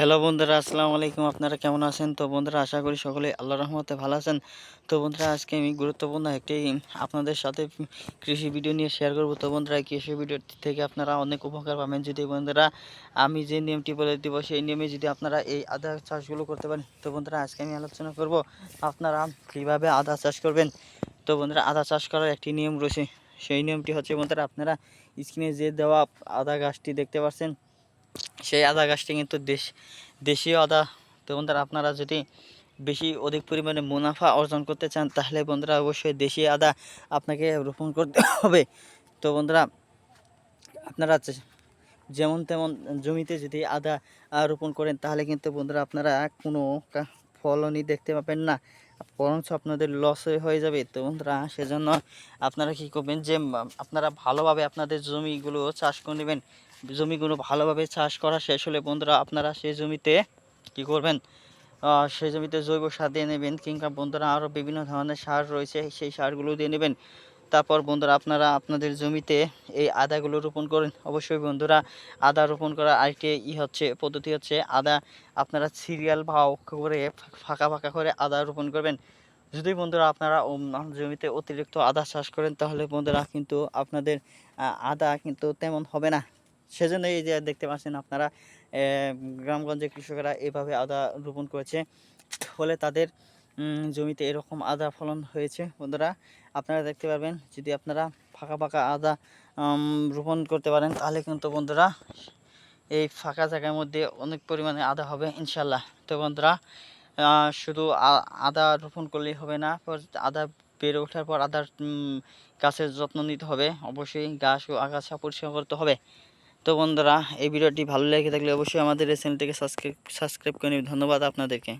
Hello বন্ধুরা, আসসালামু আলাইকুম। আপনারা কেমন আছেন? তো বন্ধুরা, আশা করি সকলে আল্লাহ রহমতে ভালো আছেন। তো বন্ধুরা, আজকে আমি গুরুত্বপূর্ণ একটি আপনাদের সাথে কৃষি ভিডিও নিয়ে শেয়ার করব। তো বন্ধুরা কৃষি ভিডিও থেকে আপনারা অনেক উপকার পাবেন। যদি বন্ধুরা, আমি যে নিয়মটি বলে দিব, সেই নিয়মে যদি আপনারা এই আদা চাষগুলো করতে পারেন, তো বন্ধুরা, আজকে আমি আলোচনা করব আপনারা কীভাবে আদা চাষ করবেন। তো বন্ধুরা, আদা চাষ করার একটি নিয়ম রয়েছে। সেই নিয়মটি হচ্ছে বন্ধুরা, আপনারা স্ক্রিনে যে দেওয়া আদা গাছটি দেখতে পাচ্ছেন সেই আদা গাছটি কিন্তু দেশ, দেশীয় আদা। তো বন্ধুরা, আপনারা যদি বেশি অধিক পরিমাণে মুনাফা অর্জন করতে চান, তাহলে বন্ধুরা অবশ্যই দেশি আদা আপনাকে রোপণ করতে হবে। তো বন্ধুরা, আপনারা যেমন তেমন জমিতে যদি আদা রোপণ করেন, তাহলে কিন্তু বন্ধুরা আপনারা কোনো ফলনই দেখতে পাবেন না। বরঞ্চ আপনাদের লস হয়ে যাবে। তো বন্ধুরা, সেজন্য আপনারা কী করবেন যে, আপনারা ভালোভাবে আপনাদের জমিগুলো চাষ করে নেবেন। জমিগুলো ভালোভাবে চাষ করা শেষ হলে বন্ধুরা আপনারা সেই জমিতে কী করবেন? সেই জমিতে জৈব সার দিয়ে নেবেন কিংবা বন্ধুরা আরও বিভিন্ন ধরনের সার রয়েছে, সেই সারগুলো দিয়ে নেবেন। তারপর বন্ধুরা আপনারা আপনাদের জমিতে এই আদাগুলো রোপণ করেন। অবশ্যই বন্ধুরা আদা রোপণ করার আরেকটি ই হচ্ছে, পদ্ধতি হচ্ছে আদা আপনারা সিরিয়াল ভাও করে ফাঁকা ফাঁকা করে আদা রোপণ করবেন। যদি বন্ধুরা আপনারা জমিতে অতিরিক্ত আদা চাষ করেন তাহলে বন্ধুরা কিন্তু আপনাদের আদা কিন্তু তেমন হবে না। সেজন্য এই যে দেখতে পাচ্ছেন আপনারা গ্রামগঞ্জে কৃষকেরা এভাবে আদা রোপণ করেছে। ফলে তাদের জমিতে এরকম আদা ফলন হয়েছে। বন্ধুরা, আপনারা দেখতে পারবেন, যদি আপনারা ফাঁকা ফাঁকা আদা রোপণ করতে পারেন, তাহলে কিন্তু বন্ধুরা, এই ফাঁকা জায়গার মধ্যে অনেক পরিমাণে আদা হবে ইনশাল্লাহ তো বন্ধুরা শুধু আদা রোপণ করলেই হবে না আদা বেড়ে ওঠার পর আদার গাছের যত্ন নিতে হবে। অবশ্যই গাছ ও আগাছা পরিষ্কার করতে হবে। তো বন্ধুরা, এই ভিডিওটি ভালো লেগে থাকলে অবশ্যই আমাদের এই চ্যানেলটিকে সাবস্ক্রাইব সাবস্ক্রাইব করে নিন ধন্যবাদ আপনাদেরকে।